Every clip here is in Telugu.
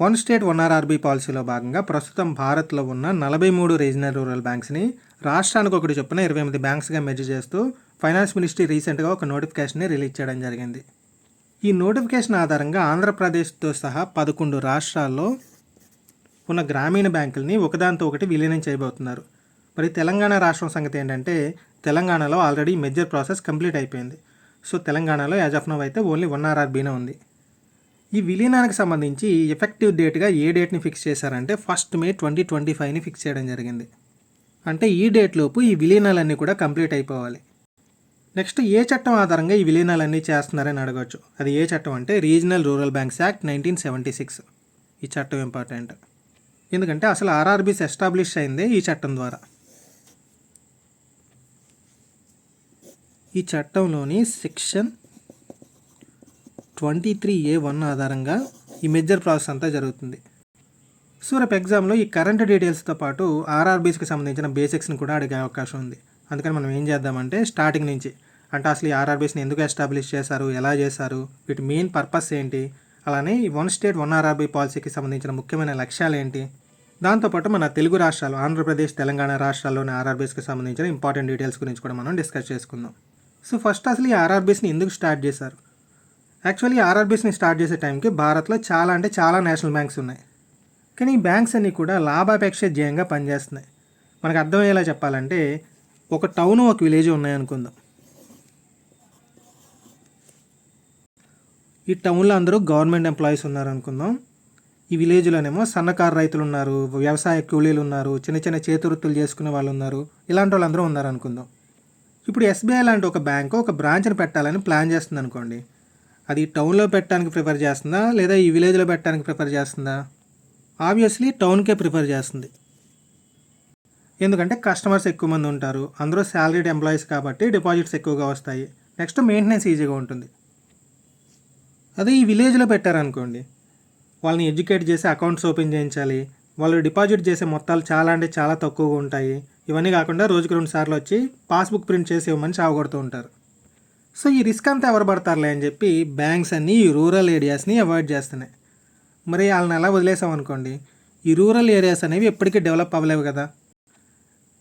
వన్ స్టేట్ వన్ ఆర్ఆర్బీ పాలసీలో భాగంగా ప్రస్తుతం భారత్లో ఉన్న నలభై మూడు రీజనల్ రూరల్ బ్యాంక్స్ని రాష్ట్రానికి ఒకటి చొప్పున ఇరవై ఎనిమిది బ్యాంక్స్గా మెర్జ్ చేస్తూ ఫైనాన్స్ మినిస్ట్రీ రీసెంట్గా ఒక నోటిఫికేషన్ని రిలీజ్ చేయడం జరిగింది. ఈ నోటిఫికేషన్ ఆధారంగా ఆంధ్రప్రదేశ్తో సహా పదకొండు రాష్ట్రాల్లో ఉన్న గ్రామీణ బ్యాంకుల్ని ఒకదాంతో ఒకటి విలీనం చేయబోతున్నారు. మరి తెలంగాణ రాష్ట్రం సంగతి ఏంటంటే తెలంగాణలో ఆల్రెడీ మెజర్ ప్రాసెస్ కంప్లీట్ అయిపోయింది. సో తెలంగాణలో యాజ్ ఆఫ్ నవ్ అయితే ఓన్లీ వన్ ఆర్ఆర్బీనే ఉంది. ఈ విలీనానికి సంబంధించి ఎఫెక్టివ్ డేట్గా ఏ డేట్ని ఫిక్స్ చేశారంటే ఫస్ట్ మే ట్వంటీ ట్వంటీ ఫైవ్ని ఫిక్స్ చేయడం జరిగింది. అంటే ఈ డేట్ లోపు ఈ విలీనాలన్నీ కూడా కంప్లీట్ అయిపోవాలి. నెక్స్ట్ ఏ చట్టం ఆధారంగా ఈ విలీనాలన్నీ చేస్తున్నారని అడగవచ్చు అది ఏ చట్టం అంటే regional rural banks act nineteen seventy six ఈ చట్టం ఇంపార్టెంట్ ఎందుకంటే అసలు ఆర్ఆర్బీస్ ఎస్టాబ్లిష్ అయిందే ఈ చట్టం ద్వారా. ఈ చట్టంలోని section twenty three A one ఆధారంగా ఈ మెజర్ ప్రాసెస్ అంతా జరుగుతుంది. సో రేపు ఎగ్జామ్లో ఈ కరెంట్ డీటెయిల్స్తో పాటు ఆర్ఆర్బీస్కి సంబంధించిన బేసిక్స్ని కూడా అడిగే అవకాశం ఉంది. అందుకని మనం ఏం చేద్దామంటే స్టార్టింగ్ నుంచి అంటే అసలు ఈ ఆర్ఆర్బీస్ని ఎందుకు ఎస్టాబ్లిష్ చేశారు? ఎలా చేశారు? వీటి మెయిన్ పర్పస్ ఏంటి? అలానే ఈ వన్ స్టేట్ వన్ ఆర్ఆర్బీ పాలసీకి సంబంధించిన ముఖ్యమైన లక్ష్యాలు ఏంటి? దాంతోపాటు మన తెలుగు రాష్ట్రాలు ఆంధ్రప్రదేశ్ తెలంగాణ రాష్ట్రాల్లోని ఆర్ఆర్బీస్కి సంబంధించిన ఇంపార్టెంట్ డీటెయిల్స్ గురించి కూడా మనం డిస్కస్ చేసుకుందాం. సో ఫస్ట్ అసలు ఈ ఆర్ఆర్బీస్ని ఎందుకు స్టార్ట్ చేశారు? యాక్చువల్లీ ఆర్ఆర్బీస్ని స్టార్ట్ చేసే టైంకి భారత్లో చాలా అంటే చాలా నేషనల్ బ్యాంక్స్ ఉన్నాయి. కానీ ఈ బ్యాంక్స్ అన్నీ కూడా లాభాపేక్ష ధ్యేయంగా పనిచేస్తున్నాయి. మనకు అర్థమయ్యేలా చెప్పాలంటే ఒక టౌన్ ఒక విలేజ్ ఉన్నాయనుకుందాం ఈ టౌన్లో అందరూ గవర్నమెంట్ ఎంప్లాయీస్ ఉన్నారు అనుకుందాం. ఈ విలేజ్లోనేమో సన్నకారు రైతులు ఉన్నారు వ్యవసాయ కూలీలు ఉన్నారు చిన్న చిన్న చేతివృత్తులు చేసుకునే వాళ్ళు ఉన్నారు ఇలాంటి వాళ్ళందరూ ఉన్నారు అనుకుందాం. ఇప్పుడు ఎస్బీఐ లాంటి ఒక బ్యాంకు ఒక బ్రాంచ్ని పెట్టాలని ప్లాన్ చేస్తుంది అనుకోండి. అది టౌన్లో పెట్టడానికి ప్రిఫర్ చేస్తుందా? లేదా ఈ విలేజ్లో పెట్టడానికి ప్రిఫర్ చేస్తుందా? ఆబ్వియస్లీ టౌన్కే ప్రిఫర్ చేస్తుంది. ఎందుకంటే కస్టమర్స్ ఎక్కువ మంది ఉంటారు. అందరూ శాలరీడ్ ఎంప్లాయీస్ కాబట్టి డిపాజిట్స్ ఎక్కువగా వస్తాయి. నెక్స్ట్ మెయింటెనెన్స్ ఈజీగా ఉంటుంది. అదే ఈ విలేజ్లో పెట్టారనుకోండి. వాళ్ళని ఎడ్యుకేట్ చేసి అకౌంట్స్ ఓపెన్ చేయించాలి. వాళ్ళు డిపాజిట్ చేసే మొత్తాలు చాలా అంటే చాలా తక్కువగా ఉంటాయి. ఇవన్నీ కాకుండా రోజుకి రెండు సార్లు వచ్చి పాస్బుక్ ప్రింట్ చేసి ఇవ్వమని చావగొడుతూ ఉంటారు. సో ఈ రిస్క్ అంతా ఎవరు పడతారులే అని చెప్పి బ్యాంక్స్ అన్నీ ఈ రూరల్ ఏరియాస్ని అవాయిడ్ చేస్తున్నాయి. మరి వాళ్ళని ఎలా వదిలేసామనుకోండి ఈ రూరల్ ఏరియాస్ అనేవి ఎప్పటికీ డెవలప్ అవ్వలేవు కదా.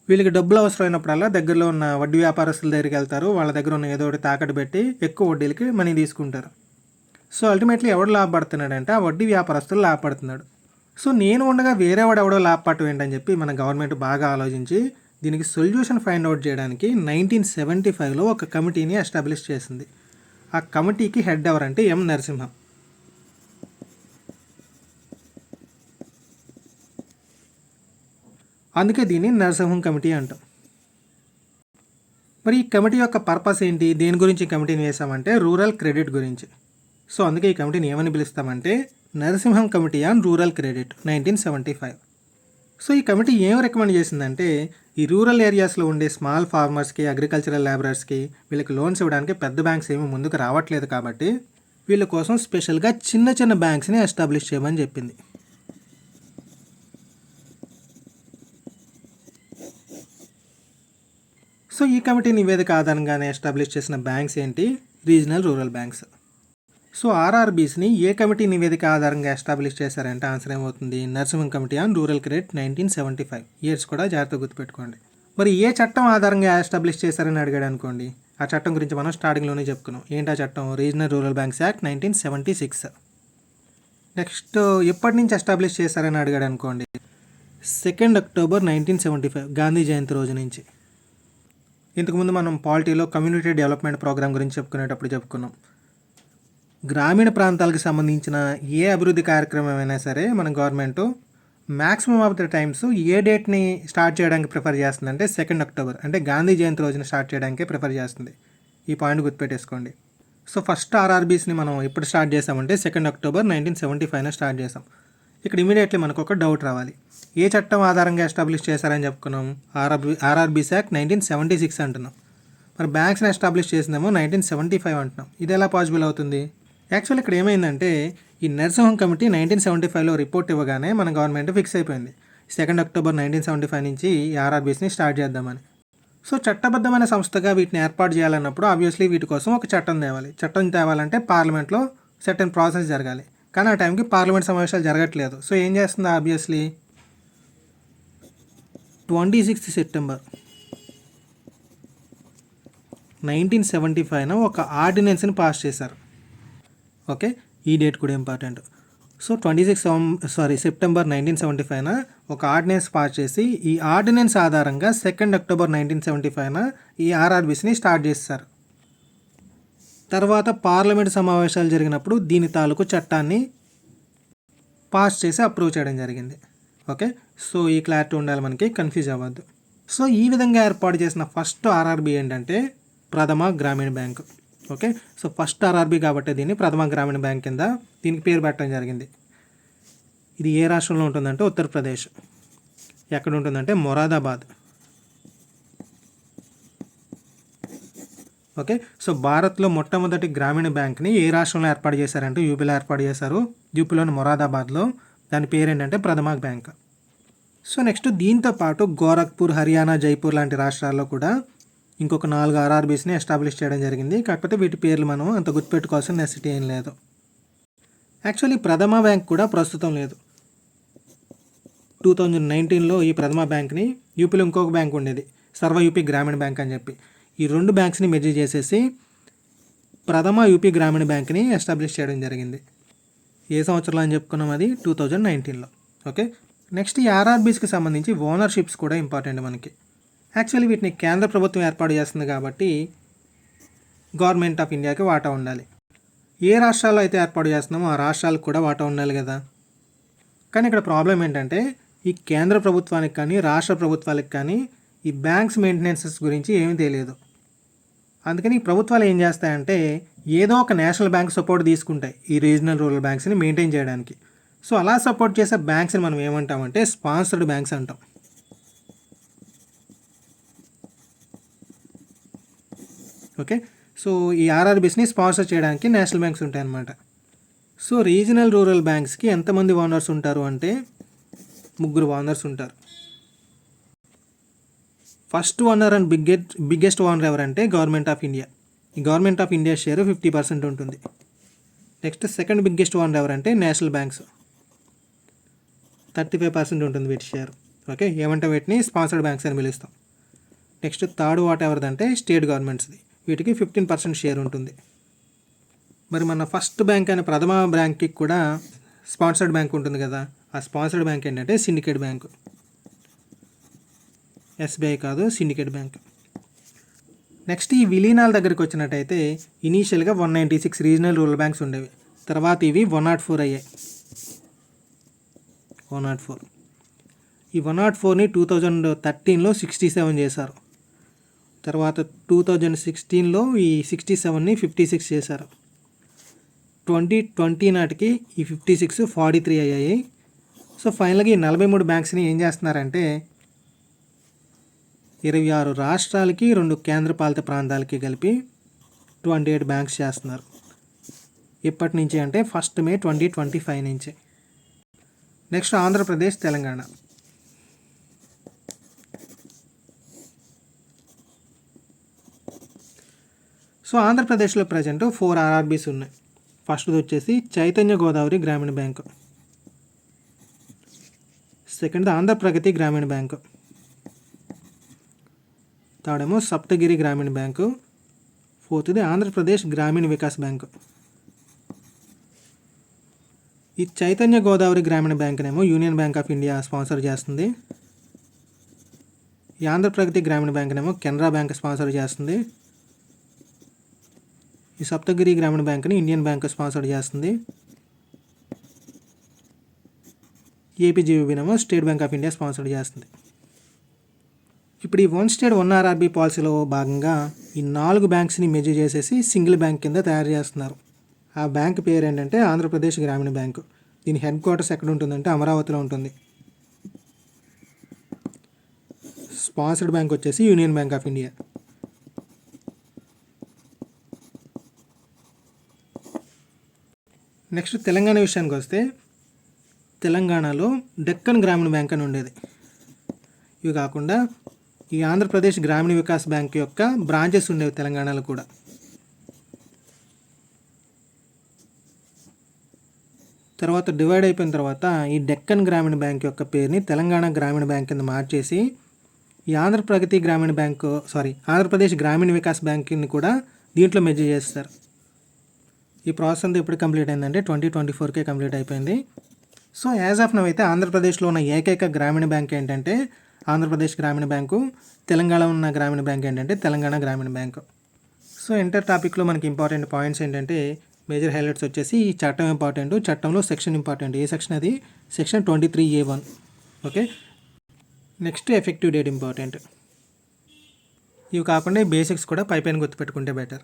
వీళ్ళకి డబ్బులు అవసరమైనప్పుడల్లా దగ్గరలో ఉన్న వడ్డీ వ్యాపారస్తుల దగ్గరికి వెళ్తారు వాళ్ళ దగ్గర ఉన్న ఏదో ఒకటి తాకట్టు పెట్టి ఎక్కువ వడ్డీలకి మనీ తీసుకుంటారు. సో అల్టిమేట్లీ ఎవడు లాభపడుతున్నాడంటే ఆ వడ్డీ వ్యాపారస్తులు లాభపడుతున్నాడు. సో నేను ఉండగా వేరేవాడు ఎవడో లాభపడటం ఏంటని చెప్పి మన గవర్నమెంట్ బాగా ఆలోచించి దీనికి సొల్యూషన్ ఫైండ్ అవుట్ చేయడానికి నైన్టీన్ సెవెంటీ ఫైవ్లో ఒక కమిటీని ఎస్టాబ్లిష్ చేసింది. ఆ కమిటీకి హెడ్ ఎవరంటే ఎం నరసింహం. అందుకే దీన్ని నరసింహం కమిటీ అంటాం. మరి ఈ కమిటీ యొక్క పర్పస్ ఏంటి? దేని గురించి కమిటీని వేసామంటే రూరల్ క్రెడిట్ గురించి. సో అందుకే ఈ కమిటీని ఏమని పిలుస్తామంటే Narasimham committee on rural credit nineteen seventy five. So ఈ కమిటీ ఏం రికమెండ్ చేసిందంటే ఈ రూరల్ ఏరియాస్లో ఉండే స్మాల్ ఫార్మర్స్కి అగ్రికల్చరల్ లేబరర్స్కి వీళ్ళకి లోన్స్ ఇవ్వడానికి పెద్ద బ్యాంక్స్ ఏమీ ముందుకు రావట్లేదు కాబట్టి వీళ్ళ కోసం స్పెషల్గా చిన్న చిన్న బ్యాంక్స్ని ఎస్టాబ్లిష్ చేయమని చెప్పింది. సో ఈ కమిటీ నివేదిక ఆధారంగానే ఎస్టాబ్లిష్ చేసిన బ్యాంక్స్ ఏంటి? Regional rural banks. సో ఆర్ఆర్బీస్ని ఏ కమిటీ నివేదిక ఆధారంగా ఎస్టాబ్లిష్ చేశారంటే ఆన్సర్ ఏమవుతుంది? Narasimham committee on rural credit nineteen seventy five. Years కూడా జాగ్రత్తగా గుర్తుపెట్టుకోండి. మరి ఏ చట్టం ఆధారంగా ఎస్టాబ్లిష్ చేశారని అడిగాడు అనుకోండి. ఆ చట్టం గురించి మనం స్టార్టింగ్లోనే చెప్పుకున్నాం. ఏంటి ఆ చట్టం? Regional rural banks act nineteen seventy six. Next ఎప్పటి నుంచి ఎస్టాబ్లిష్ చేశారని అడిగాడు అనుకోండి. Second October nineteen seventy five Gandhi Jayanti రోజు నుంచి. ఇంతకుముందు మనం పాలిటీలో కమ్యూనిటీ డెవలప్మెంట్ ప్రోగ్రామ్ గురించి చెప్పుకునేటప్పుడు చెప్పుకున్నాం. గ్రామీణ ప్రాంతాలకు సంబంధించిన ఏ అభివృద్ధి కార్యక్రమం అయినా సరే మన government maximum of the times ఏ డేట్ని స్టార్ట్ చేయడానికి ప్రిఫర్ చేస్తుంది అంటే సెకండ్ అక్టోబర్ అంటే గాంధీ జయంతి రోజున స్టార్ట్ చేయడానికి ప్రిఫర్ చేస్తుంది. ఈ పాయింట్ గుర్తుపెట్టేసుకోండి. సో ఫస్ట్ ఆర్ఆర్బీస్ని మనం ఎప్పుడు స్టార్ట్ చేసామంటే సెకండ్ అక్టోబర్ నైన్టీన్ సెవెంటీ ఫైవ్న స్టార్ట్ చేసాం. ఇక్కడ ఇమీడియట్లీ మనకు ఒక డౌట్ రావాలి. ఏ చట్టం ఆధారంగా ఎస్టాబ్లిష్ చేశారని చెప్పుకున్నాం? RRB RRBs act nineteen seventy six అంటున్నాం. మరి బ్యాంక్స్ని ఎస్టాబ్లిష్ చేసిందేమో నైన్టీన్ సెవెంటీ ఫైవ్ అంటున్నాం. ఇది ఎలా పాసిబుల్ అవుతుంది? యాక్చువల్ ఇక్కడ ఏమైందంటే ఈ నర్సింహం కమిటీ నైన్టీన్ సెవెంటీ ఫైవ్లో రిపోర్ట్ ఇవ్వగానే మన గవర్నమెంట్ ఫిక్స్ అయిపోయింది. Second October nineteen seventy five నుంచి ఆర్ఆర్బీఎస్ని ఆర్ఆర్బీస్ని స్టార్ట్ చేద్దామని. సో చట్టబద్ధమైన సంస్థగా వీటిని ఏర్పాటు చేయాలన్నప్పుడు ఆబ్వియస్లీ వీటి కోసం ఒక చట్టం తేవాలి. చట్టం తేవాలంటే పార్లమెంట్లో సర్టెన్ ప్రాసెస్ జరగాలి. కానీ ఆ టైంకి పార్లమెంట్ సమావేశాలు జరగట్లేదు. సో ఏం చేస్తుంది obviously twenty sixth September nineteen seventy ఫైవ్న ఒక ఆర్డినెన్స్ని పాస్ చేశారు. ఓకే? ఈ డేట్ కూడా important. So twenty six sorry September nineteen seventy ఫైవ్న ఒక ఆర్డినెన్స్ పాస్ చేసి ఈ ఆర్డినెన్స్ ఆధారంగా సెకండ్ అక్టోబర్ నైన్టీన్ సెవెంటీ ఫైవ్న ఈ ఆర్ఆర్బీసీని స్టార్ట్ చేస్తారు. తర్వాత పార్లమెంట్ సమావేశాలు జరిగినప్పుడు దీని తాలూకు చట్టాన్ని పాస్ చేసి అప్రూవ్ చేయడం జరిగింది. ఓకే? సో ఈ క్లారిటీ ఉండాలి మనకి కన్ఫ్యూజ్ అవ్వద్దు. సో ఈ విధంగా ఏర్పాటు చేసిన ఫస్ట్ ఆర్ఆర్బీ ఏంటంటే Prathama Grameena bank. Okay? So first RRB కాబట్టి దీన్ని ప్రథమ గ్రామీణ బ్యాంక్ కింద దీనికి పేరు పెట్టడం జరిగింది. ఇది ఏ రాష్ట్రంలో ఉంటుందంటే ఉత్తరప్రదేశ్. ఎక్కడ ఉంటుందంటే మొరాదాబాద్. ఓకే? సో భారత్లో మొట్టమొదటి గ్రామీణ బ్యాంక్ని ఏ రాష్ట్రంలో ఏర్పాటు చేశారంటే యూపీలో ఏర్పాటు చేశారు. యూపీలోని మొరాదాబాద్లో. దాని పేరు ఏంటంటే ప్రథమ బ్యాంక్. సో నెక్స్ట్ దీంతో పాటు గోరఖ్పూర్ హర్యానా జైపూర్ లాంటి రాష్ట్రాల్లో కూడా ఇంకొక నాలుగు ఆర్ఆర్బీస్ని ఎస్టాబ్లిష్ చేయడం జరిగింది. కాకపోతే వీటి పేర్లు మనం అంత గుర్తుపెట్టుకోవాల్సిన నెసిటీ ఏం లేదు. యాక్చువల్లీ ప్రథమ బ్యాంక్ కూడా ప్రస్తుతం లేదు. టూ థౌజండ్ నైన్టీన్లో ఈ ప్రథమ బ్యాంక్ని యూపీలో ఇంకొక బ్యాంక్ ఉండేది. సర్వ యూపీ గ్రామీణ బ్యాంక్ అని చెప్పి. ఈ రెండు బ్యాంక్స్ని మెర్జ్ చేసేసి ప్రథమ యూపీ గ్రామీణ బ్యాంక్ని ఎస్టాబ్లిష్ చేయడం జరిగింది. ఏ సంవత్సరంలో అని చెప్పుకున్నాం అది? టూ థౌజండ్ నైన్టీన్లో ఓకే నెక్స్ట్ ఈ ఆర్ఆర్బీస్కి సంబంధించి ఓనర్షిప్స్ కూడా ఇంపార్టెంట్ మనకి. యాక్చువల్లీ వీటిని కేంద్ర ప్రభుత్వం ఏర్పాటు చేస్తుంది కాబట్టి గవర్నమెంట్ ఆఫ్ ఇండియాకి వాటా ఉండాలి. ఏ రాష్ట్రాల్లో అయితే ఏర్పాటు చేస్తున్నామో ఆ రాష్ట్రాలకు కూడా వాటా ఉండాలి కదా. కానీ ఇక్కడ ప్రాబ్లం ఏంటంటే ఈ కేంద్ర ప్రభుత్వానికి కానీ రాష్ట్ర ప్రభుత్వాలకు కానీ ఈ బ్యాంక్స్ మెయింటెనెన్సెస్ గురించి ఏమీ తెలియదు. అందుకని ఈ ప్రభుత్వాలు ఏం చేస్తాయంటే ఏదో ఒక నేషనల్ బ్యాంక్ సపోర్ట్ తీసుకుంటాయి ఈ రీజనల్ రూరల్ బ్యాంక్స్ని మెయింటైన్ చేయడానికి. సో అలా సపోర్ట్ చేసే బ్యాంక్స్ని మనం ఏమంటామంటే స్పాన్సర్డ్ బ్యాంక్స్ అంటాం. ఓకే? సో ఈ ఆర్ఆర్బీస్ని స్పాన్సర్ చేయడానికి నేషనల్ బ్యాంక్స్ ఉంటాయన్నమాట. సో రీజనల్ రూరల్ బ్యాంక్స్కి ఎంతమంది ఓనర్స్ ఉంటారు అంటే ముగ్గురు ఓనర్స్ ఉంటారు. First owner and biggest biggest owner ఎవరంటే గవర్నమెంట్ ఆఫ్ ఇండియా. ఈ government of India share fifty percent ఉంటుంది. నెక్స్ట్ సెకండ్ బిగ్గెస్ట్ ఓనర్ ఎవరంటే national banks. Thirty five percent ఉంటుంది వీటి షేర్. ఓకే? ఏమంటే వీటిని స్పాన్సర్డ్ బ్యాంక్స్ అని పిలుస్తాం. నెక్స్ట్ థర్డ్ వాట్ ఎవరిదంటే స్టేట్ గవర్నమెంట్స్ది. వీటికి ఫిఫ్టీన్ పర్సెంట్ షేర్ ఉంటుంది. మరి మన ఫస్ట్ బ్యాంక్ అయిన ప్రథమ బ్యాంక్కి కూడా స్పాన్సర్డ్ బ్యాంక్ ఉంటుంది కదా. ఆ స్పాన్సర్డ్ బ్యాంక్ ఏంటంటే సిండికేట్ బ్యాంక్ ఎస్బీఐ కాదు సిండికేట్ బ్యాంక్ నెక్స్ట్ ఈ విలీనాల దగ్గరికి వచ్చినట్టయితే ఇనీషియల్గా one ninety six regional rural banks ఉండేవి. తర్వాత ఇవి వన్ నాట్ ఫోర్ అయ్యాయి. వన్ నాట్ ఫోర్ ఈ వన్ నాట్ ఫోర్ని టూ థౌజండ్ థర్టీన్లో సిక్స్టీ సెవెన్ చేశారు. తర్వాత టూ థౌజండ్ సిక్స్టీన్లో ఈ సిక్స్టీ సెవెన్ని ఫిఫ్టీ సిక్స్ చేశారు. ట్వంటీ ట్వంటీ నాటికి ఈ ఫిఫ్టీ సిక్స్ ఫార్టీ త్రీ అయ్యాయి. సో ఫైనల్గా ఈ నలభై మూడు బ్యాంక్స్ని ఏం చేస్తున్నారంటే ఇరవై ఆరు రాష్ట్రాలకి రెండు కేంద్రపాలిత ప్రాంతాలకి కలిపి ట్వంటీ ఎయిట్ బ్యాంక్స్ చేస్తున్నారు. ఇప్పటి నుంచి అంటే first May twenty twenty five నుంచి. నెక్స్ట్ ఆంధ్రప్రదేశ్ తెలంగాణ. సో ఆంధ్రప్రదేశ్లో ప్రజెంట్ ఫోర్ ఆర్ఆర్బీస్ ఉన్నాయి. ఫస్ట్ది వచ్చేసి చైతన్య గోదావరి గ్రామీణ బ్యాంకు. సెకండ్ ఆంధ్ర ప్రగతి గ్రామీణ బ్యాంకు. థర్డ్ ఏమో సప్తగిరి గ్రామీణ బ్యాంకు. ఫోర్త్ది ఆంధ్రప్రదేశ్ గ్రామీణ వికాస్ బ్యాంకు. ఈ Chaitanya Godavari Grameena బ్యాంకునేమో union bank of India sponsor చేస్తుంది. ఈ ఆంధ్రప్రగతి గ్రామీణ బ్యాంకునేమో కెనరా బ్యాంక్ స్పాన్సర్ చేస్తుంది. ఈ సప్తగిరి గ్రామీణ బ్యాంక్ని ఇండియన్ బ్యాంక్ స్పాన్సర్ చేస్తుంది. ఏపీజీబీనేమో state bank of India sponsor చేస్తుంది. ఇప్పుడు ఈ వన్ స్టేట్ వన్ ఆర్ఆర్బీ పాలసీలో భాగంగా ఈ నాలుగు బ్యాంక్స్ని మెజర్ చేసేసి సింగిల్ బ్యాంక్ కింద తయారు చేస్తున్నారు. ఆ బ్యాంక్ పేరు ఏంటంటే ఆంధ్రప్రదేశ్ గ్రామీణ బ్యాంకు. దీని హెడ్ క్వార్టర్స్ ఎక్కడ ఉంటుందంటే అమరావతిలో ఉంటుంది. స్పాన్సర్డ్ బ్యాంక్ వచ్చేసి union bank of India. Next Telangana విషయానికి వస్తే తెలంగాణలో డెక్కన్ గ్రామీణ బ్యాంక్ అని ఉండేది. ఇవి కాకుండా ఈ ఆంధ్రప్రదేశ్ గ్రామీణ వికాస్ బ్యాంక్ యొక్క బ్రాంచెస్ ఉండేవి తెలంగాణలో కూడా. తర్వాత డివైడ్ అయిపోయిన తర్వాత ఈ డెక్కన్ గ్రామీణ బ్యాంక్ యొక్క పేరుని తెలంగాణ గ్రామీణ బ్యాంక్ కింద మార్చేసి ఈ ఆంధ్ర ప్రగతి గ్రామీణ బ్యాంకు సారీ ఆంధ్రప్రదేశ్ గ్రామీణ వికాస్ బ్యాంక్ని కూడా దీంట్లో మెర్జ్ చేస్తారు. ఈ ప్రాసెస్ అంతా ఎప్పుడు కంప్లీట్ అయిందంటే ట్వంటీ ట్వంటీ ఫోర్కే కంప్లీట్ అయిపోయింది. సో యాజ్ ఆఫ్ నవ్ అయితే ఆంధ్రప్రదేశ్లో ఉన్న ఏకైక గ్రామీణ బ్యాంక్ ఏంటంటే ఆంధ్రప్రదేశ్ గ్రామీణ బ్యాంకు తెలంగాణ ఉన్న గ్రామీణ బ్యాంక్ ఏంటంటే తెలంగాణ గ్రామీణ బ్యాంకు. సో ఇంటర్ టాపిక్లో మనకి ఇంపార్టెంట్ పాయింట్స్ ఏంటంటే మేజర్ హైలైట్స్ వచ్చేసి ఈ చట్టం ఇంపార్టెంట్ చట్టంలో సెక్షన్ ఇంపార్టెంట్. ఏ సెక్షన్ అది? Section twenty three A one. Okay? Next effective date important. ఇవి కాకుండా బేసిక్స్ కూడా పైపైన గుర్తుపెట్టుకుంటే బెటర్.